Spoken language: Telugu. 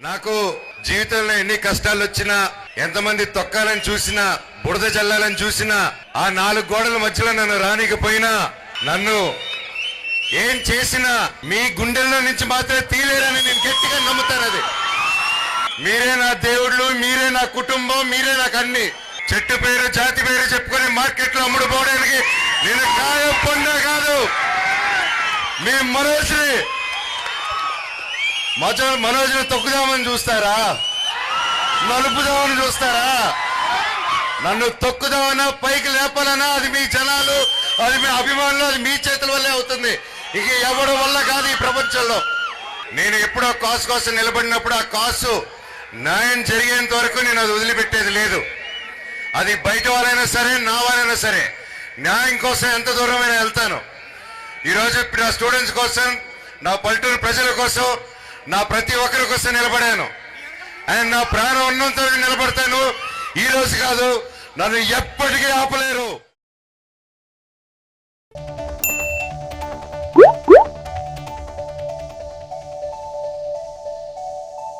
నాకు జీవితంలో ఎన్ని కష్టాలు వచ్చినా ఎంతమంది తొక్కాలని చూసినా బుడద చల్లాలని చూసినా ఆ నాలుగు గోడల మధ్యలో నన్ను రానికపోయినా నన్ను ఏం చేసినా మీ గుండెల్లో నుంచి మాత్రమే తీలేరని నేను గట్టిగా నమ్ముతాను అది. మీరే నా దేవుళ్ళు మీరే నా కుటుంబం మీరే నాకు అన్ని. చెట్టు పేరు జాతి పేరు చెప్పుకొని మార్కెట్లో అమ్ముడు నేను కాయ పొంద కాదు. మేము మనోజ్ని మజ మనోజ్ని తొక్కుదామని చూస్తారా? నలుపుదామని చూస్తారా? నన్ను తొక్కుదామన్నా పైకి లేపాలన్నా అది మీ జనాలు అది మీ అభిమానులు అది మీ చేతుల వల్లే అవుతుంది. ఇక ఎవడు వల్ల కాదు ఈ ప్రపంచంలో. నేను ఎప్పుడో కాసు కోసం నిలబడినప్పుడు ఆ కాసు న్యాయం జరిగేంత వరకు నేను అది వదిలిపెట్టేది లేదు. అది బయట వాళ్ళైనా సరే నా వాళ్ళైనా సరే న్యాయం కోసం ఎంత దూరమైనా వెళ్తాను. ఈరోజు నా స్టూడెంట్స్ కోసం నా పల్లెటూరు ప్రజల కోసం నా ప్రతి ఒక్కరి కోసం నిలబడాను. అండ్ నా ప్రాణం ఉన్నంత నిలబడతాను. ఈ రోజు కాదు నన్ను ఎప్పటికీ ఆపలేరు.